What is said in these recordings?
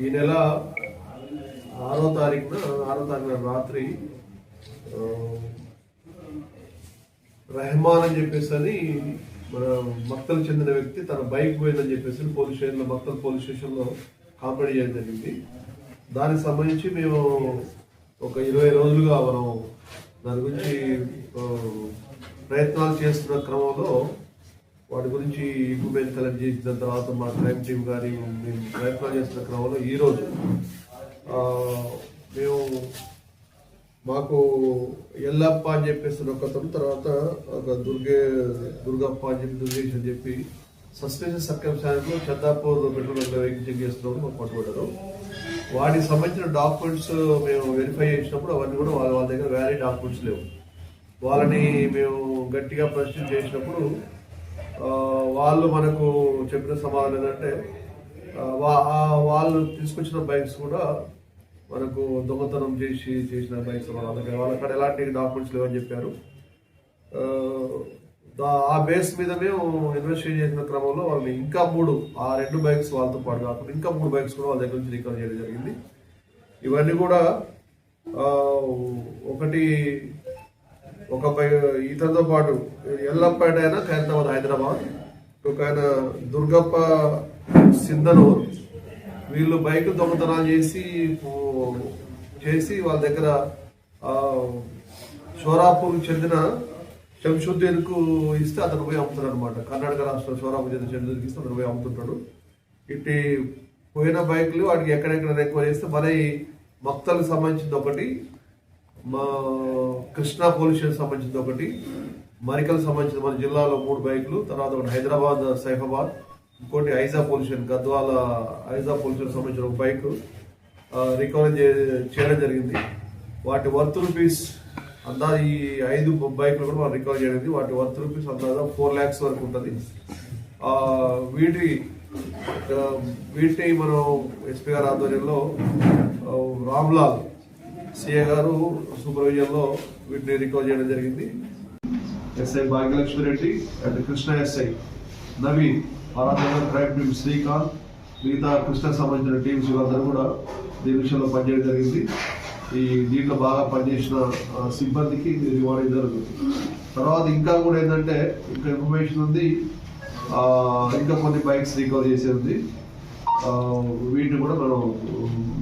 ఈ నెల ఆరో తారీఖున ఆరో తారీఖున రాత్రి రెహమాన్ అని చెప్పేసి అని మన మక్తలు చెందిన వ్యక్తి తన బైక్ పోయిందని చెప్పేసి పోలీస్ స్టేషన్లో మక్తల్ పోలీస్ స్టేషన్లో కాంప్లైంట్ చేయడం జరిగింది. దానికి సంబంధించి మేము ఒక ఇరవై రోజులుగా మనం దాని గురించి ప్రయత్నాలు చేస్తున్న క్రమంలో వాటి గురించి ఇన్ఫర్మేషన్ కలెక్ట్ చేసిన తర్వాత మా క్రైమ్ టీం గారి మేము ప్రయత్నాలు చేస్తున్న క్రమంలో ఈరోజు మేము మాకు ఎల్లప్ప అని చెప్పేసి ఒక తర్వాత ఒక దుర్గే దుర్గప్ప అని చెప్పి దుర్గేష్ అని చెప్పి suspension సర్కమ్స్టాన్స్లో Chandapur petrol bunk vehicle check చేస్తున్నప్పుడు మాకు పట్టుబడ్డారు. వాటికి సంబంధించిన డాక్యుమెంట్స్ మేము వెరిఫై చేసినప్పుడు అవన్నీ కూడా వాళ్ళ వాళ్ళ దగ్గర వ్యాలీ డాక్యుమెంట్స్ లేవు. వాళ్ళని మేము గట్టిగా ప్రశ్న చేసినప్పుడు వాళ్ళు మనకు చెప్పిన సమాధానం ఏంటంటే వా- వాళ్ళు తీసుకొచ్చిన బైక్స్ కూడా మనకు దొంగతనం చేసి చేసిన బైక్స్ వాళ్ళకి వాళ్ళ అక్కడ ఎలాంటి డాక్యుమెంట్స్ లేవని చెప్పారు. ఆ, బేస్ మీద మేము ఇన్వెస్టిగేట్ చేసిన క్రమంలో వాళ్ళని ఇంకా మూడు ఆ రెండు బైక్స్ వాళ్ళతో పాటు కాకుండా ఇంకా మూడు బైక్స్ కూడా వాళ్ళ దగ్గర నుంచి రికవర్ చేయడం జరిగింది. ఇవన్నీ కూడా ఒకటి ఒక బై ఇతనితో పాటు ఎల్లప్పేట అయినా ఖైరతాబాద్ హైదరాబాద్ ఒక ఆయన దుర్గప్ప సింధనూర్ వీళ్ళు బైక్ దొంగతనాలు చేసి చేసి వాళ్ళ దగ్గర ఆ, షోరాపూర్కి చెందిన శంషుద్దీన్కు ఇస్తే అతను పోయి అమ్ముతాడు అనమాట కర్ణాటక రాష్ట్రం షోరాపూర్ చెందిన శంషుద్దీన్కి ఇస్తే అతను పోయి అమ్ముతుంటాడు. ఇట్టి పోయిన బైకులు వాటికి ఎక్కడెక్కడ ఎక్కువ చేస్తే మరి భక్తులకు మక్తలకు సంబంధించింది ఒకటి మా కృష్ణా పోలీస్ సంబంధించింది ఒకటి మరికల్ సంబంధించిన మన జిల్లాలో మూడు బైకులు తర్వాత ఒకటి హైదరాబాద్ సైఫాబాద్ ఇంకోటి ఐజా పొల్యూషన్ గద్వాల ఐజా పొల్యూషన్ సంబంధించిన ఒక బైక్ రికవరీ చేయడం జరిగింది. వాటి వర్త్ రూపీస్ అందా ఈ ఐదు బైకులు కూడా మనం రికవర్ చేయడం వాటి వర్త్ రూపీస్ అందాజా ఫోర్ ల్యాక్స్ వరకు ఉంటుంది. వీటి వీటిని మనం ఎస్పీ గారి ఆధ్వర్యంలో రామ్లాల్ సిఏ గారు సూపర్విజన్లో వీటిని రికవర్ చేయడం జరిగింది. SI Bhagyalakshmi Reddy and Krishna SI Naveen Aradhana crime team Srikanth మిగతా కృష్ణకు సంబంధించిన టీమ్స్ వీళ్ళందరూ కూడా దీని విషయంలో పనిచేయడం జరిగింది. ఈ దీంట్లో బాగా పనిచేసిన సిబ్బందికి రివార్డ్ జరుగుతుంది. తర్వాత ఇంకా కూడా ఏంటంటే ఇంకా ఇన్ఫర్మేషన్ ఉంది. ఇంకా కొన్ని బైక్స్ రికవర్ చేసేది ఉంది. వీటిని కూడా మనం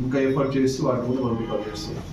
ఇంకా ఎఫర్ట్ చేసి వాటిని కూడా మనం రికవర్ చేస్తాం.